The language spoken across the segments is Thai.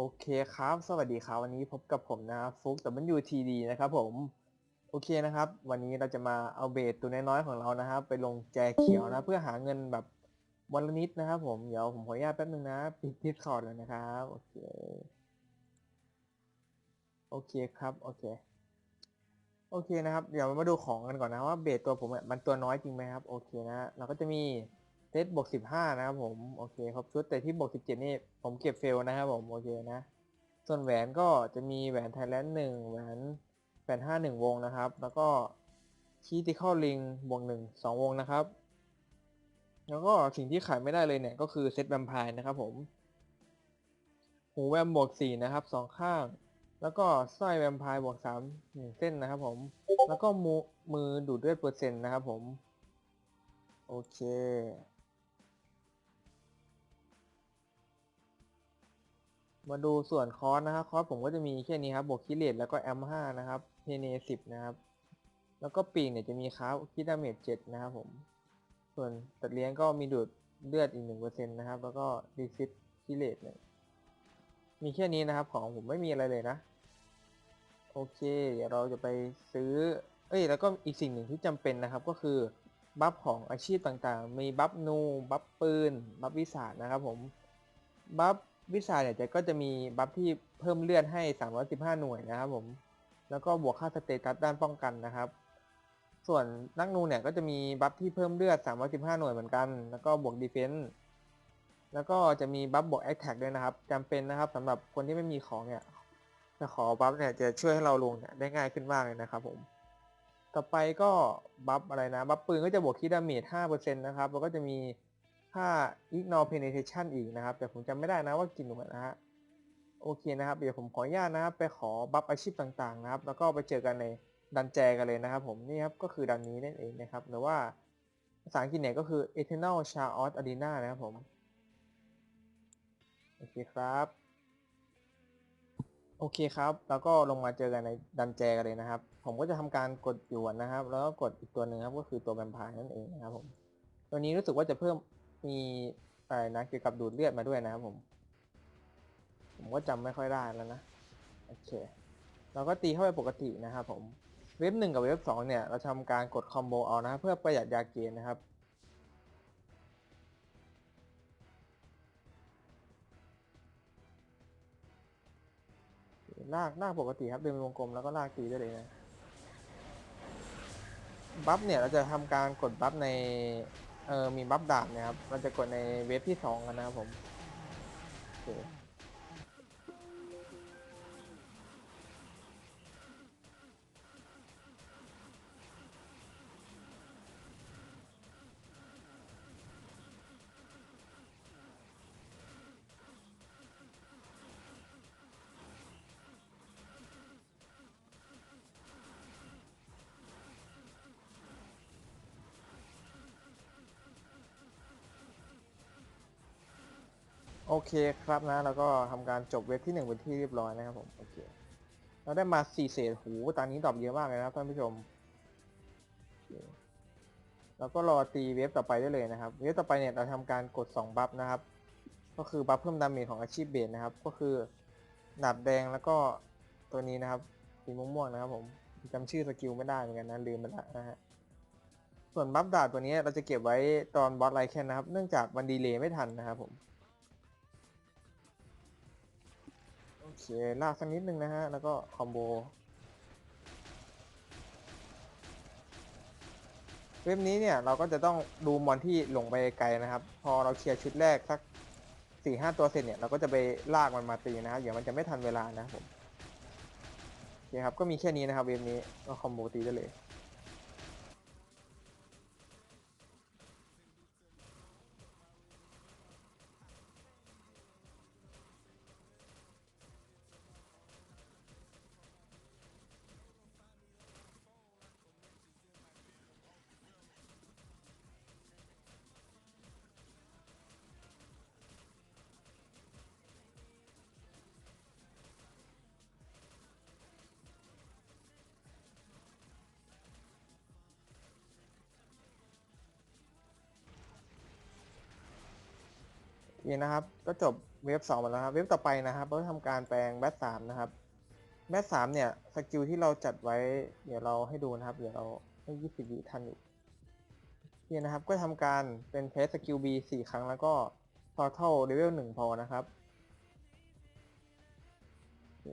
โอเคครับ สวัสดีครับ วันนี้พบกับผมนะฟุก WTD นอยู่ทีดีนะครับผม โอเคนะครับ วันนี้เราจะมาเอาเบสตัวน้อยๆของเรานะครับ ไปลงแจเขียวนะ เพื่อหาเงินแบบวันละนิดนะครับผม เดี๋ยวผมขออนุญาตแป๊บนึงนะ ปิดดิสคอร์ดเลยนะครับ โอเค โอเคครับ โอเค โอเคนะครับ เดี๋ยวมาดูของกันก่อนนะว่าเบสตัวผมเนี่ยมันตัวน้อยจริงไหมครับ โอเคนะ เราก็จะมี ซตบวกสิบห้านะครับผม โอเคครบชุดแต่ที่บวกสิบเจ็ดนี่ผมเก็บเฟลนะครับผม โอเคนะ ส่วนแหวนก็จะมีแหวนไทยแลนด์หนึ่งแหวนแหวนห้าหนึ่งวงนะครับ แล้วก็คีติคอลลิงบวกหนึ่งสองวงนะครับ แล้วก็สิ่งที่ขายไม่ได้เลยเนี่ยก็คือเซตแวมไพร์นะครับผมหูแวมบวกสี่นะครับสองข้าง แล้วก็สร้อยแวมไพร์บวกสามหนึ่งเส้นนะครับผม แล้วก็มือมือดูดเลือดเปอร์เซ็นต์นะครับผม โอเค มาดูส่วนคอสนะครับคอสผมก็จะมีแค่นี้ครับบวกคิเลตแล้วก็แอมห้านะครับเพเนสิบนะครับ แล้วก็ปีกเนี่ยจะมีค้าคิดาเมจเจ็ดนะครับผม ส่วนตัดเลี้ยงก็มีดูดเลือดอีกหนึ่งเปอร์เซ็นต์นะครับ แล้วก็ดีฟิตคิเลตเนี่ยมีแค่นี้นะครับ ของผมไม่มีอะไรเลยนะ โอเค เดี๋ยวเราจะไปซื้อ เอ้ยแล้วก็อีกสิ่งหนึ่งที่จำเป็นนะครับ ก็คือบัฟของอาชีพต่างๆ มีบัฟนู บัฟปืน บัฟวิสานะครับผม บัฟ วิสาดเนี่ยจะก็จะมีบัฟที่เพิ่มเลือดให้ 315 หน่วยนะครับผมแล้วก็บวกค่าสเตตัสด้านป้องกันนะครับ ส่วนนักนูเนี่ยก็จะมีบัฟที่เพิ่มเลือด 315 หน่วยเหมือนกัน แล้วก็บวกดีเฟนส์แล้วก็จะมีบัฟบวกแอคแท็กด้วยนะครับจำเป็นนะครับสำหรับคนที่ไม่มีของเนี่ยจะขอบัฟเนี่ยจะช่วยให้เราลงเนี่ยได้ง่ายขึ้นมากเลยนะครับผมต่อไปก็บัฟอะไรนะบัฟปืนก็จะบวกคิดดาเมจ5%นะครับแล้วก็จะมี ค่า ignore penetration อีกนะครับ แต่ผมจำไม่ได้นะว่ากี่หน่วยนะฮะโอเคนะครับ เดี๋ยวผมขออนุญาตนะครับ ไปขอบัฟอาชีพต่างๆนะครับ แล้วก็ไปเจอกันในดันแจกันเลยนะครับผมนี่ครับก็คือดันนี้นั่นเองนะครับหรือว่าภาษาอังกฤษเนี่ยก็คือ Eternal Chaos Arena นะครับผมโอเคครับโอเคครับ แล้วก็ลงมาเจอกันในดันแจกันเลยนะครับ ผมก็จะทำการกดหยวนนะครับ แล้วก็กดอีกตัวหนึ่งครับก็คือตัวแวมไพร์นั่นเองนะครับผมตัวนี้รู้สึกว่าจะเพิ่ม มีอะไรนะเกี่ยวกับดูดเลือดมาด้วยนะครับผม ผมก็จำไม่ค่อยได้แล้วนะโอเคเราก็ตีเข้าไปปกตินะครับผมเว็บหนึ่งกับเว็บสองเนี่ยเราทำการกดคอมโบเอานะเพื่อประหยัดยาเกณฑ์นะครับลากลากปกติครับเดินเป็นวงกลมแล้วก็ลากตีได้เลยนะบัฟเนี่ยเราจะทำการกดบัฟใน เออมีบัฟดาบนะครับ เราจะกดในเว็บที่สองกันนะครับผมโอเค โอเคครับนะแล้วก็ทำการจบเว็บที่หนึ่งเป็นที่เรียบร้อยนะครับผมโอเคเราได้มาสี่เศษหูตอนนี้ดรอปเยอะมากเลยนะครับท่านผู้ชมแล้วก็รอตีเว็บต่อไปได้เลยนะครับ เว็บต่อไปเนี่ยเราทำการกด 2 บัฟนะครับ ก็คือบัฟเพิ่มดาเมจของอาชีพเบสนะครับ ก็คือดาบแดงแล้วก็ตัวนี้นะครับสีม่วงๆนะครับผมจำชื่อสกิลไม่ได้เหมือนกันนะลืมไปล้วนะฮะส่วนบัฟดาบตัวนี้เราจะเก็บไว้ตอนบอสไลแคนนะครับ เนื่องจากมันดีเลย์ไม่ทันนะครับผม เคลากสักนิดนึงนะฮะ แล้วก็คอมโบ เว็บนี้เนี่ยเราก็จะต้องดูมอนที่หลงไปไกลนะครับ พอเราเคลียร์ชุดแรกสักสี่ห้าตัวเสร็จเนี่ยเราก็จะไปลากมันมาตีนะครับเดี๋ยวมันจะไม่ทันเวลานะครับผมโอเคครับก็มีแค่นี้นะครับเว็บนี้ก็คอมโบตีได้เลย นี่นะครับ ก็จบเวฟสองมาแล้วครับ เวฟต่อไปนะครับเราทำการแปลงแบทสามนะครับแบทสามเนี่ยสกิลที่เราจัดไว้ เดี๋ยวเราให้ดูนะครับ เดี๋ยวเราให้ยี่สิบวิทันอยู่นี่นะครับ ก็ทำการเป็นเพสสกิล B สี่ครั้งแล้วก็ total level หนึ่งพอนะครับเค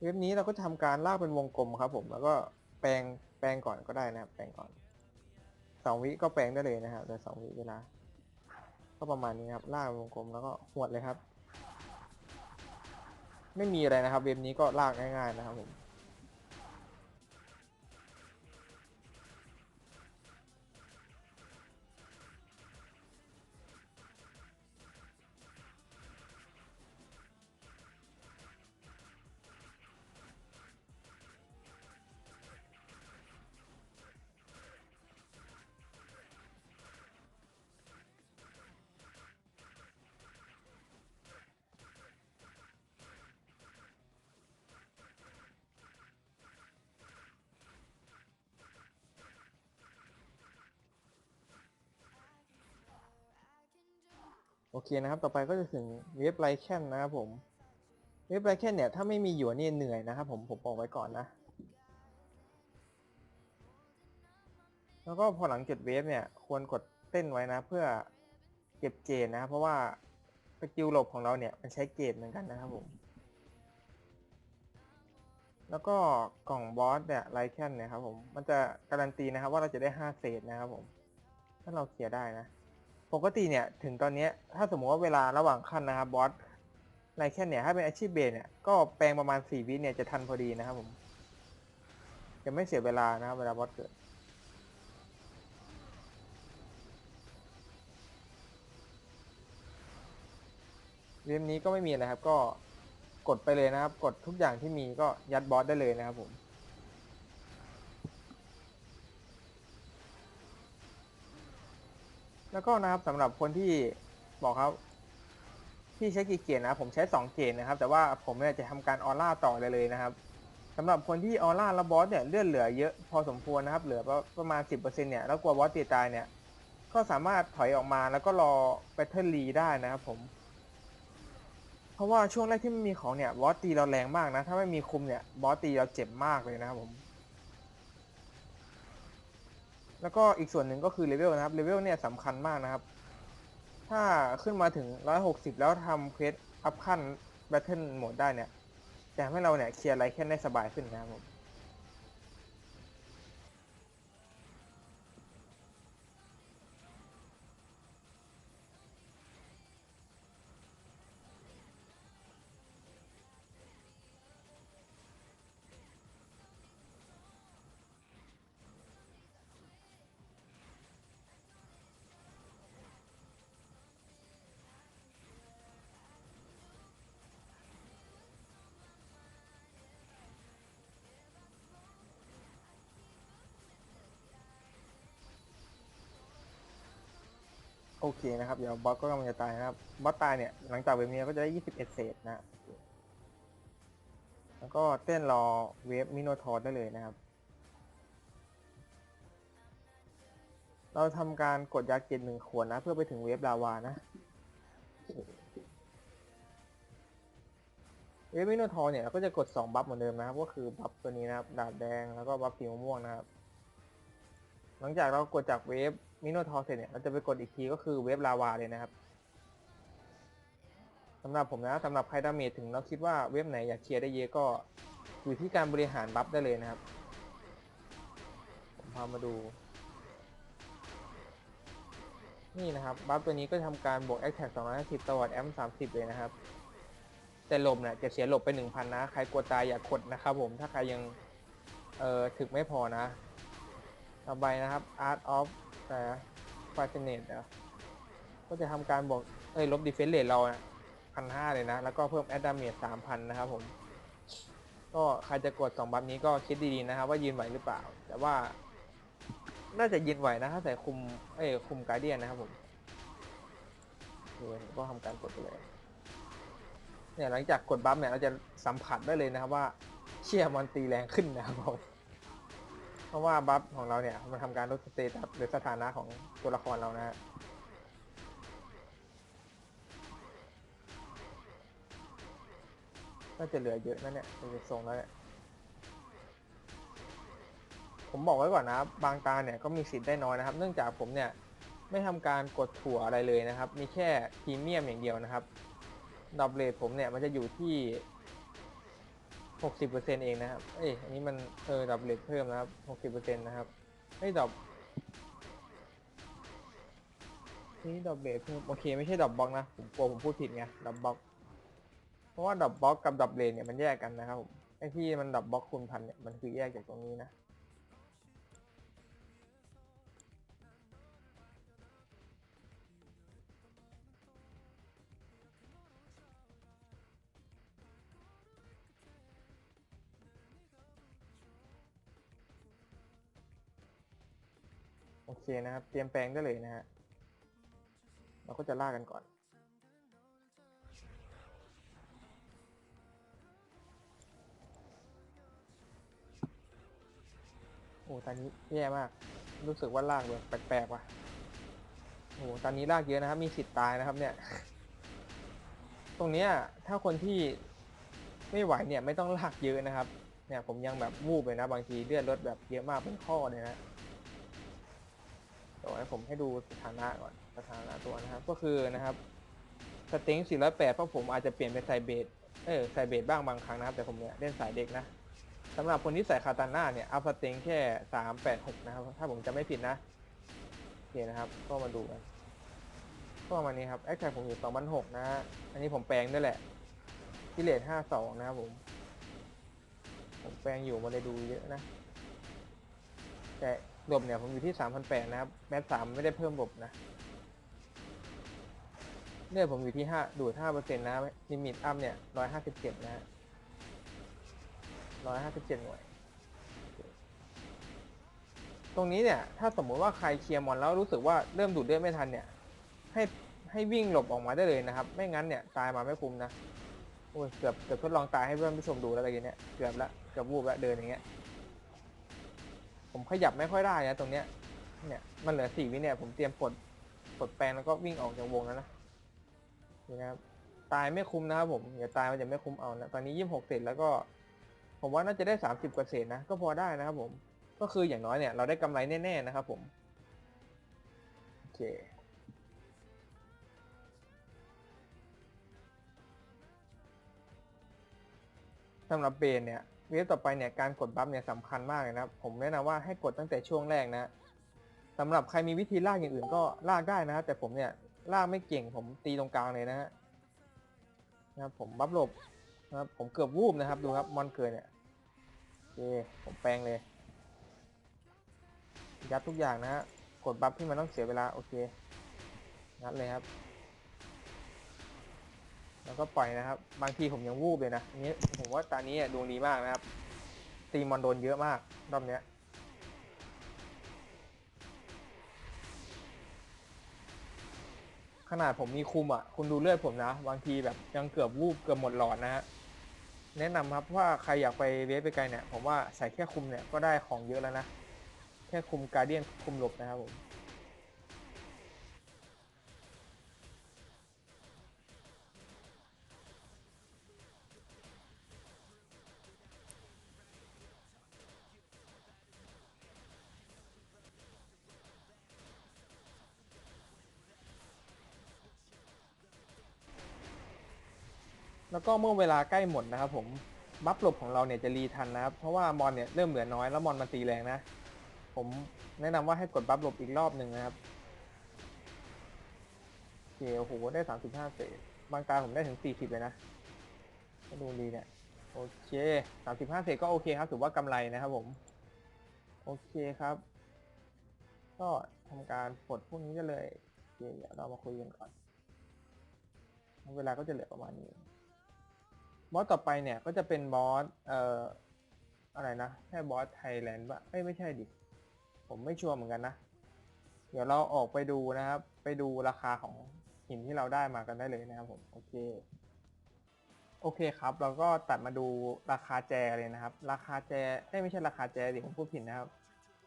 เวฟนี้เราก็จะทำการลากเป็นวงกลมครับ ผมแล้วก็แปลงแปลงก่อนก็ได้นะครับ แปลงก่อนสองวิก็แปลงได้เลยนะครับแต่สองวิเวลา ก็ประมาณนี้ครับลากวงกลมแล้วก็หวดเลยครับ ไม่มีอะไรนะครับ เว็บนี้ก็ลากง่ายๆนะครับผม โอเคนะครับ ต่อไปก็จะถึงเว็บไลแคนนะครับผม เว็บไลแคนเนี่ยถ้าไม่มีอยู่นี่เหนื่อยนะครับผม ผมบอกไว้ก่อนนะ แล้วก็พอหลังเก็บเวฟเนี่ยควรกดเต้นไว้นะ เพื่อเก็บเกรดนะครับเพราะว่าสกิลหลบของเราเนี่ยมันใช้เกรดเหมือนกันนะครับผม แล้วก็กล่องบอสเนี่ยไลแคนเนี่ยครับผม มันจะการันตีนะครับว่าเราจะได้ 5 เศษนะครับผม ถ้าเราเคลียร์ได้นะ ปกติเนี่ยถึงตอนนี้ถ้าสมมติว่าเวลาระหว่างขั้นนะครับบอสไลแคนเนี่ยถ้าเป็นอาชีพเบสเนี่ยก็แปลงประมาณ4วิเนี่ยจะทันพอดีนะครับผมจะไม่เสียเวลานะครับเวลาบอสเกิดเว็บนี้ก็ไม่มีอะไรครับ ก็กดไปเลยนะครับ กดทุกอย่างที่มีก็ยัดบอสได้เลยนะครับผม แล้วก็นะครับสำหรับคนที่บอกครับที่ใช้กี่เกรดนะครับผมใช้2เกรดนะครับ แต่ว่าผมเนี่ยจะทำการออร่าต่อเลยเลยนะครับสำหรับคนที่ออร่าแล้วบอสเนี่ยเลือนเหลือเยอะพอสมควรนะครับเหลือประมาณ 10%เนี่ยแล้วกลัวบอสตีตายเนี่ยก็สามารถถอยออกมาแล้วก็รอแบทเทิลรีได้นะครับผมเพราะว่าช่วงแรกที่ไม่มีของเนี่ยบอสตีเราแรงมากนะ ถ้าไม่มีคุมเนี่ยบอสตีเราเจ็บมากเลยนะครับผม แล้วก็อีกส่วนหนึ่งก็คือเลเวลนะครับเลเวลเนี่ยสำคัญมากนะครับ ถ้าขึ้นมาถึง 160 แล้วทำเควสอัพขั้นแบทเทิลโหมดได้เนี่ยจะทำให้เราเนี่ยเคลียร์ไรแค่ได้สบายขึ้นนะครับผม โอเคนะครับ เดี๋ยวบอสก็กำลังจะตายนะครับ บอสตายเนี่ย หลังจากเวฟนี้ก็จะได้ 21 เศษนะ แล้วก็เต้นรอเวฟมิโนทอร์ได้เลยนะครับ เราทำการกดยาเกตหนึ่งขวดนะ เพื่อไปถึงเวฟลาวานะ เวฟมิโนทอร์เนี่ยเราก็จะกด 2 บัฟเหมือนเดิมนะครับ ก็คือบัฟตัวนี้นะครับ ดาบแดงแล้วก็บัฟสีม่วงนะครับ หลังจากเรากดจากเวฟ มิโนทอร์เสร็จเนี่ยเราจะไปกดอีกทีก็คือเวฟลาวาเลยนะครับสำหรับผมนะสำหรับใครดาเมจถึงเราคิดว่าเวฟไหนอยากเคลียร์ได้เยอะก็อยู่ที่การบริหารบัฟได้เลยนะครับ ผมพามาดู นี่นะครับ บัฟตัวนี้ก็ทำการบวก a t t a c 250ตลอดแอม30 เลยนะครับ แต่หลบเนี่ยจะเสียหลบไป 1,000 นะ ใครกลัวตายอย่ากดนะครับผม ถ้าใครยัง เอ่อ ถึกไม่พอนะ ต่อไปนะครับ Art of แต่ Fascinate นะก็จะทำการบอกเอ้ยลบ Defense Rate เราพันห้าเลยนะ แล้วก็เพิ่ม Add Damage สามพันนะครับผม ก็ใครจะกดสองบัฟนี้ก็คิดดีๆนะครับว่ายืนไหวหรือเปล่า แต่ว่า น่าจะยืนไหวนะถ้าใส่คุม เอ้ยคุมการเดียนนะครับผมโอเคก็ทำการกดไปเลยเนี่ยหลังจากกดบัฟเนี่ยเราจะสัมผัสได้เลยนะครับว่าเชี่ยมันตีแรงขึ้นนะครับผม เพราะว่าบัฟของเราเนี่ย มันทำการลดสเตตัสหรือสถานะของตัวละครเรานะฮะน่าจะเหลือเยอะนะเนี่ยเป็นทรงแล้วเนี่ยผมบอกไว้ก่อนนะบางตาเนี่ยก็มีสิทธิ์ได้น้อยนะครับ เนื่องจากผมเนี่ยไม่ทำการกดถั่วอะไรเลยนะครับ มีแค่พรีเมียมอย่างเดียวนะครับดอบเลทผมเนี่ยมันจะอยู่ที่ 60%เองนะครับ เอ้ย อันนี้มันเออดอบเลทเพิ่มนะครับ60%นะครับเอ้ยดอบนี่ดอบเลทเพิ่มโอเคไม่ใช่ดอบบล็อกนะผมกลัวผมพูดผิดไงดอบบล็อก เพราะว่าดอบบล็อกกับดอบเลทเนี่ยมันแยกกันนะครับผมไอ้ที่มันดอบบล็อกคูณพันเนี่ยมันคือแยกจากตรงนี้นะ เคนะครับ เตรียมแปลงได้เลยนะฮะ เราก็จะลากกันก่อน โอ้ตอนนี้แย่มาก รู้สึกว่าลากเลยแปลกๆว่ะ โอ้ตอนนี้ลากเยอะนะครับ มีสิทธิ์ตายนะครับเนี่ย ตรงเนี้ยถ้าคนที่ไม่ไหวเนี่ยไม่ต้องลากเยอะนะครับ เนี่ยผมยังแบบวูบเลยนะบางทีเลือดลดแบบเยอะมากเป็นข้อเลยนะ ดี๋ยวให้ผมให้ดูสถานะก่อนสถานะตัวนะครับ ก็คือนะครับสเต็ง408เพราะผมอาจจะเปลี่ยนเป็นไซเบดเออไซเบดบ้างบางครั้งนะครับ แต่ผมเนี่ยเล่นสายเด็กนะสำหรับคนที่ใส่คาตาน่าเนี่ยอัพสเต็งแค่ 386 นะครับ ถ้าผมจะไม่ผิดนะโอเคนะครับ ก็มาดูกันก็ประมาณนี้ครับแอคแท็กผมอยู่2006นะฮะอันนี้ผมแปลงด้วยแหละกิเลส52 นะครับผม ผมแปลงอยู่มาเลยดูเยอะนะแต่ หลบเนี่ยผมอยู่ที่3,800นะครับ แมสสามไม่ได้เพิ่มหลบนะเนี่ยผมอยู่ที่5ดูด5%นะลิมิตอัพเนี่ย157นะฮะ157หน่วย ตรงนี้เนี่ย ถ้าสมมุติว่าใครเคลียร์มอนแล้วรู้สึกว่าเริ่มดูดเลือดไม่ทันเนี่ย ให้ให้วิ่งหลบออกมาได้เลยนะครับ ไม่งั้นเนี่ยตายมาไม่คุ้มนะโอ้ยเกือบเกือบทดลองตายให้เพื่อนผู้ชมดูแล้วอะไรอย่างเงี้ยเกือบละเกือบวูบละเดินอย่างเงี้ย ผมขยับไม่ค่อยได้นะตรงเนี้ย เนี่ยมันเหลือสี่วิเนี่ย ผมเตรียมกดกดแปลงแล้วก็วิ่งออกจากวงแล้วนะนี่นะครับ ตายไม่คุ้มนะครับผมอย่าตายมันจะไม่คุ้มเอานะตอนนี้ยี่สิบหกเศษแล้วก็ ผมว่าน่าจะได้สามสิบกว่าเศษนะก็พอได้นะครับผม ก็คืออย่างน้อยเนี่ยเราได้กำไรแน่ๆนะครับผมโอเคสำหรับเบนเนี่ย วฟต่อไปเนี่ยการกดบัฟเนี่ยสำคัญมากเลยนะครับผมแนะนำว่าให้กดตั้งแต่ช่วงแรกนะสำหรับใครมีวิธีลากอย่างอื่นก็ลากได้นะครับแต่ผมเนี่ยลากไม่เก่งผมตีตรงกลางเลยนะฮะนะครับผมบัฟหลบนะครับผมเกือบวูบนะครับดูครับมอนเกิดเนี่ยโอเคผมแปลงเลย ยัดทุกอย่างนะฮะกดบัฟที่มันต้องเสียเวลาโอเคงัดเลยครับ แล้วก็ปล่อยนะครับ บางทีผมยังวูบเลยนะอันนี้ผมว่าตานี้ดวงดีมากนะครับ ตีมอนโดนเยอะมากรอบเนี้ยขนาดผมมีคุมอะ คุณดูเลือดผมนะ บางทีแบบยังเกือบวูบเกือบหมดหลอดนะฮะ แนะนำครับว่าใครอยากไปเวฟไปไกลเนี่ย ผมว่าใส่แค่คุมเนี่ยก็ได้ของเยอะแล้วนะ แค่คุมการเดียนคุมหลบนะครับผม แล้วก็เมื่อเวลาใกล้หมดนะครับผมบัฟหลบของเราเนี่ยจะรีทันนะครับ เพราะว่ามอนเนี่ยเริ่มเหลือน้อยแล้วมอนมันตีแรงนะ ผมแนะนำว่าให้กดบัฟหลบอีกรอบหนึ่งนะครับเคโอ้โหได้สามสิบห้าเศษบางตารผมได้ถึงสี่สิบเลยนะก็ดูดีเนี่ยโอเคสามสิบห้าเศษก็โอเคครับถือว่ากำไรนะครับผม โอเคครับ ก็ทำการปลดพวกนี้กันเลยเดี๋ยวเรามาคุยกันก่อน เวลาก็จะเหลือประมาณนี้ บอสต่อไปเนี่ยก็จะเป็นบอสเอ่ออะไรนะแค่บอสไทยแลนด์ปะเอ้ยไม่ใช่ดิ ผมไม่ชัวร์เหมือนกันนะ เดี๋ยวเราออกไปดูนะครับ ไปดูราคาของหินที่เราได้มากันได้เลยนะครับผม โอเค โอเคครับเราก็ตัดมาดูราคาแจเลยนะครับ ราคาแจเอ้ยไม่ใช่ราคาแจดิผมพูดผิดนะครับ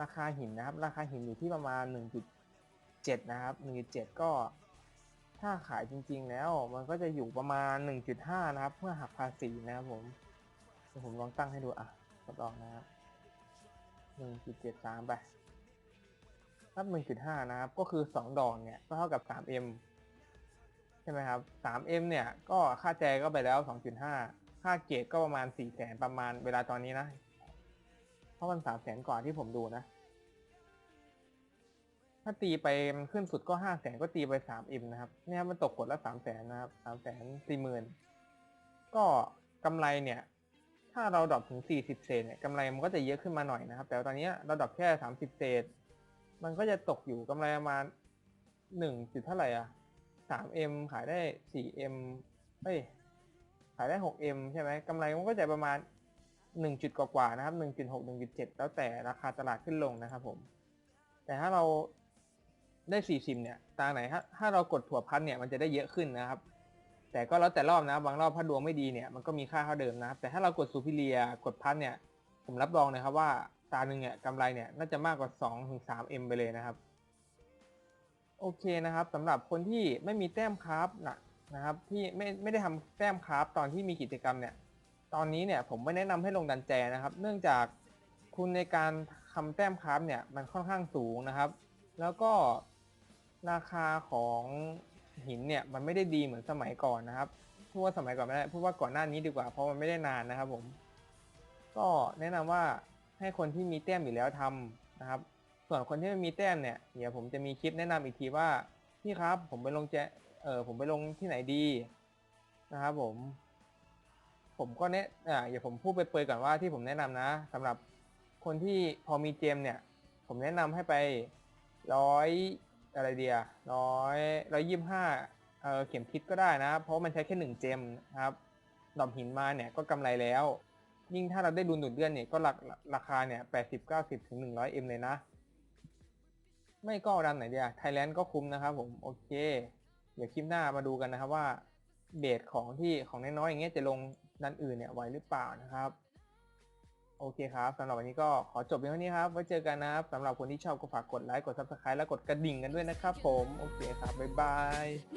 ราคาหินนะครับ ราคาหินอยู่ที่ประมาณ 1.7 นะครับ 1.7 ก็ ถ้าขายจริง ๆ แล้ว มันก็จะอยู่ประมาณ 1.5 นะครับ เมื่อหักภาษีนะครับผมเดี๋ยวผมลองตั้งให้ดูอะทดลองนะครับ 1.73 ไปนับ1.5 นะครับ ก็คือ 2 ดอกเนี่ยก็เท่ากับ 3m ใช่ไหมครับ 3m เนี่ย ก็ค่าแจก็ไปแล้ว 2.5 ค่าเกรดก็ประมาณ4แสนประมาณเวลาตอนนี้นะ เพราะมัน3แสนกว่าที่ผมดูนะ ถ้าตีไปมันขึ้นสุดก็ห้าแสนก็ตีไปสามอิมนะครับ เนี่ยมันตกกดละสามแสนนะครับสามแสนสี่หมื่นก็กำไรเนี่ย ถ้าเราดรอปถึงสี่สิบเศษเนี่ยกำไรมันก็จะเยอะขึ้นมาหน่อยนะครับ แต่ตอนนี้เราดรอปแค่สามสิบเศษมันก็จะตกอยู่กำไรประมาณหนึ่งจุดเท่าไหร่อะสามเอ็มขายได้สี่เอ็มเอ้ยขายได้หกเอ็มใช่ไหมกำไรมันก็จะประมาณหนึ่งจุดกว่าๆนะครับหนึ่งจุดหกหนึ่งจุดเจ็ดแล้วแต่ราคาตลาดขึ้นลงนะครับผม แต่ถ้าเรา ได้ 40 เนี่ย ตาไหนถ้าถ้าเรากดถั่วพันเนี่ยมันจะได้เยอะขึ้นนะครับ แต่ก็แล้วแต่รอบนะ บางรอบถ้าดวงไม่ดีเนี่ยมันก็มีค่าเท่าเดิมนะครับ แต่ถ้าเรากดซูพิเลียกดพันเนี่ยผมรับรองนะครับว่าตาหนึ่งเนี่ยกำไรเนี่ยน่าจะมากกว่า2ถึง3 M ไปเลยนะครับ โอเคนะครับสำหรับคนที่ไม่มีแต้มคราฟนะนะครับที่ไม่ไม่ได้ทำแต้มคราฟตอนที่มีกิจกรรมเนี่ยตอนนี้เนี่ยผมไม่แนะนำให้ลงดันแจนะครับ เนื่องจากคุณในการทำแต้มคราฟเนี่ยมันค่อนข้างสูงนะครับ แล้วก็ ราคาของหินเนี่ยมันไม่ได้ดีเหมือนสมัยก่อนนะครับพูดว่าสมัยก่อนไม่ได้พูดว่าก่อนหน้านี้ดีกว่าเพราะมันไม่ได้นานนะครับ ผม ก็แนะนำว่าให้คนที่มีแต้มอยู่แล้วทำนะครับ ส่วนคนที่ไม่มีแต้มเนี่ยเดี๋ยวผมจะมีคลิปแนะนำอีกทีว่าพี่ครับ ผมไปลงแจเออผมไปลงที่ไหนดีนะครับผม ผมก็เนะอ่าอย่าผมพูดไปเปยก่อนว่าที่ผมแนะนำนะสำหรับคนที่พอมีเจมเนี่ย ผมแนะนำให้ไปร้อย อะไรเดียร้อยร้อยยี่สิบห้าเออเข็มทิศก็ได้นะ เพราะมันใช้แค่หนึ่งเจมนะครับดอกหินมาเนี่ยก็กำไรแล้ว ยิ่งถ้าเราได้ดุลดูดเดือนเนี่ยก็ราราคาเนี่ยแปดสิบเก้าสิบถึงหนึ่งร้อยเอ็มเลยนะ ไม่ก็ดันไหนเดียไทยแลนด์ก็คุ้มนะครับผมโอเค เดี๋ยวคลิปหน้ามาดูกันนะครับว่าเบสของที่ของน้อยๆอย่างเงี้ยจะลงดันอื่นเนี่ยไหวหรือเปล่านะครับ โอเคครับสำหรับวันนี้ก็ขอจบเพียงเท่านี้ครับ ไว้เจอกันนะครับสำหรับคนที่ชอบก็ฝากกดไลค์ กด Subscribe และกดกระดิ่งกันด้วยนะครับผม โอเคครับ บ๊ายบาย